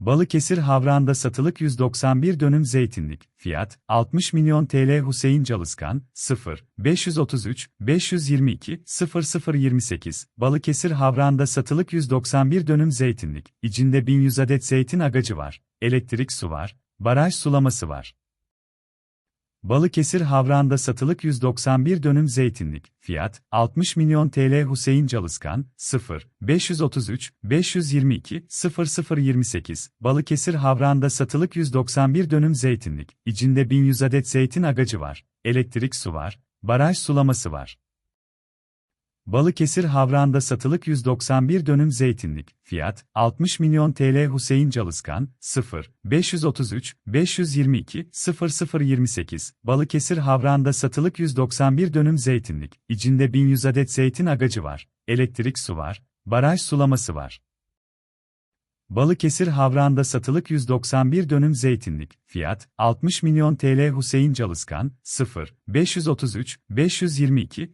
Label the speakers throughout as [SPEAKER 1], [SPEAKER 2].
[SPEAKER 1] Balıkesir Havran'da satılık 191 dönüm zeytinlik, fiyat, 60 milyon TL Hüseyin Çalışkan, 0, 533, 522, 0028, Balıkesir Havran'da satılık 191 dönüm zeytinlik, içinde 1100 adet zeytin agacı var, elektrik su var, baraj sulaması var. Balıkesir Havran'da satılık 191 dönüm zeytinlik, fiyat, 60 milyon TL Hüseyin Çalışkan, 0, 533, 522, 0028, Balıkesir Havran'da satılık 191 dönüm zeytinlik, içinde 1100 adet zeytin agacı var, elektrik su var, baraj sulaması var. Balıkesir Havran'da satılık 191 dönüm zeytinlik, fiyat, 60 milyon TL Hüseyin Çalışkan, 0, 533, 522, 0028, Balıkesir Havran'da satılık 191 dönüm zeytinlik, içinde 1100 adet zeytin agacı var, elektrik su var, baraj sulaması var. Balıkesir Havran'da satılık 191 dönüm zeytinlik, fiyat, 60 milyon TL Hüseyin Çalışkan, 0, 533, 522,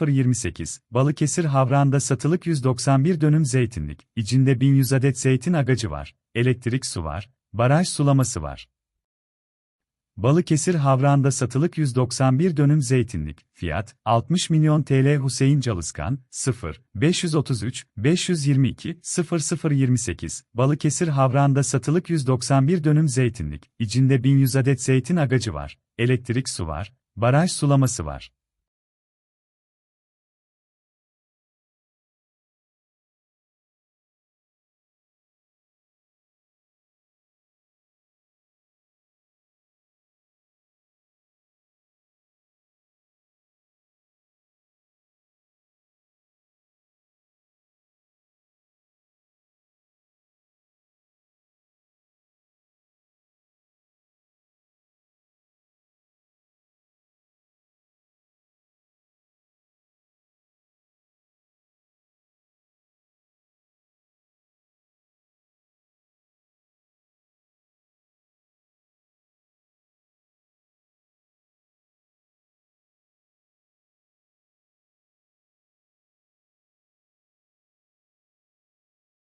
[SPEAKER 1] 0028, Balıkesir Havran'da satılık 191 dönüm zeytinlik, içinde 1100 adet zeytin agacı var, elektrik su var, baraj sulaması var. Balıkesir Havran'da satılık 191 dönüm zeytinlik, fiyat, 60 milyon TL Hüseyin Çalışkan, 0, 533, 522, 0028, Balıkesir Havran'da satılık 191 dönüm zeytinlik, içinde 1100 adet zeytin agacı var, elektrik su var, baraj sulaması var.